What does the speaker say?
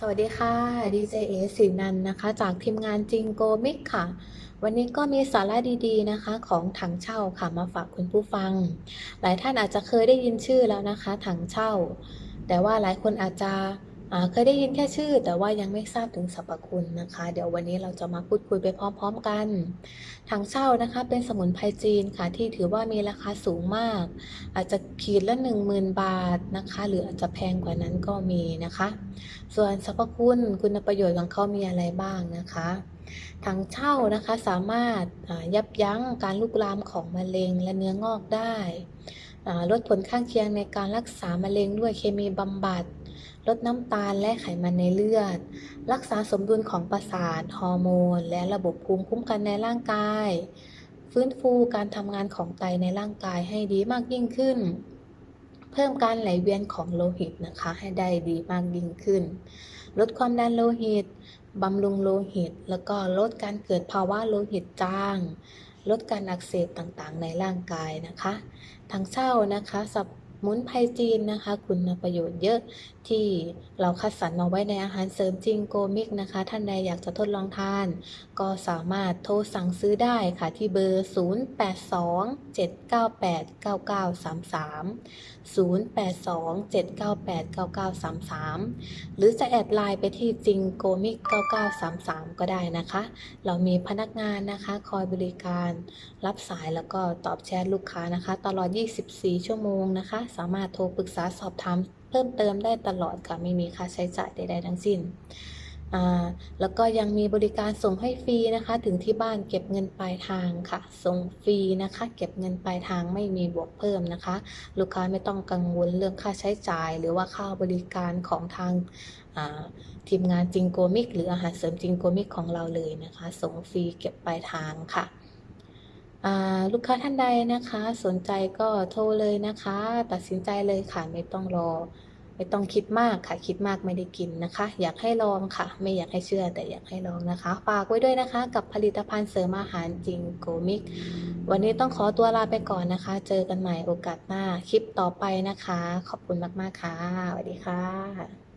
สวัสดีค่ะดีเจเอสินันนะคะ จากทีมงานจิงโกมิกค่ะ วันนี้ก็มีสาระดีๆนะคะ ของถังเช่าค่ะมาฝากคุณผู้ฟัง หลายท่านอาจจะเคยได้ยินชื่อแล้วนะคะ ถังเช่า แต่ว่าหลายคนอาจจะ เคยได้ยินแค่ชื่อ แต่ว่ายังไม่ทราบถึงสรรพคุณนะคะ เดี๋ยววันนี้เราจะมาพูดคุยไปพร้อมๆกันถังเช่านะคะ เป็นสมุนไพรจีนค่ะที่ถือว่ามีราคาสูงมาก อาจจะขีดละ 10,000 บาทนะคะ หรืออาจจะแพงกว่านั้นก็มีนะคะ ส่วนสรรพคุณคุณประโยชน์ของเขามีอะไรบ้างนะคะถังเช่านะคะสามารถยับยั้งการลุกลามของมะเร็งและเนื้องอกได้ลดผลข้างเคียงในการรักษามะเร็งด้วยเคมีบำบัด ลดน้ำตาลและไขมันในเลือด รักษาสมดุลของประสาทฮอร์โมน และระบบภูมิคุ้มกันในร่างกาย ฟื้นฟูการทำงานของไตในร่างกายให้ดีมากยิ่งขึ้น เพิ่มการไหลเวียนของโลหิตนะคะให้ได้ดีมากยิ่งขึ้น ลดความดันโลหิตบำรุงโลหิต แล้วก็ลดการเกิดภาวะโลหิตจางลดการอักเสบต่างๆ ในร่างกายนะคะทางเช่านะคะส มุนไพจีนนะคะ คุณประโยชน์เยอะที่เราคัดสรรมาไว้ในอาหารเสริมจิงโกมิกนะคะ ท่านใดอยากจะทดลองทาน ก็สามารถโทรสั่งซื้อได้ค่ะที่เบอร์ 0827989933 0827989933 หรือจะแอดไลน์ไปที่จิงโกมิก9933 ก็ได้นะคะ เรามีพนักงานนะคะ คอยบริการรับสายแล้วก็ตอบแชทลูกค้านะคะ ตลอด 24 ชั่วโมงนะคะสามารถโทรปรึกษาสอบถามเพิ่มเติมได้ตลอดค่ะ ไม่มีค่าใช้จ่ายใดๆทั้งสิ้น แล้วก็ยังมีบริการส่งให้ฟรีนะคะ ถึงที่บ้านเก็บเงินปลายทางค่ะ ส่งฟรีนะคะ เก็บเงินปลายทางไม่มีบวกเพิ่มนะคะ ลูกค้าไม่ต้องกังวลเรื่องค่าใช้จ่าย หรือว่าค่าบริการของทางทีมงานจิงโกมิก หรืออาหารเสริมจิงโกมิกของเราเลยนะคะ ส่งฟรีเก็บปลายทางค่ะ ลูกค้าท่านใดนะคะ สนใจก็โทรเลยนะคะ ตัดสินใจเลยค่ะไม่ต้องรอ ไม่ต้องคิดมากค่ะ คิดมากไม่ได้กินนะคะ อยากให้ลองค่ะ ไม่อยากให้เชื่อแต่อยากให้ลองนะคะฝากไว้ด้วยนะคะ กับผลิตภัณฑ์เสริมอาหารจริงโกมิก วันนี้ต้องขอตัวลาไปก่อนนะคะ เจอกันใหม่โอกาสหน้าคลิปต่อไปนะคะ ขอบคุณมากๆค่ะสวัสดีค่ะ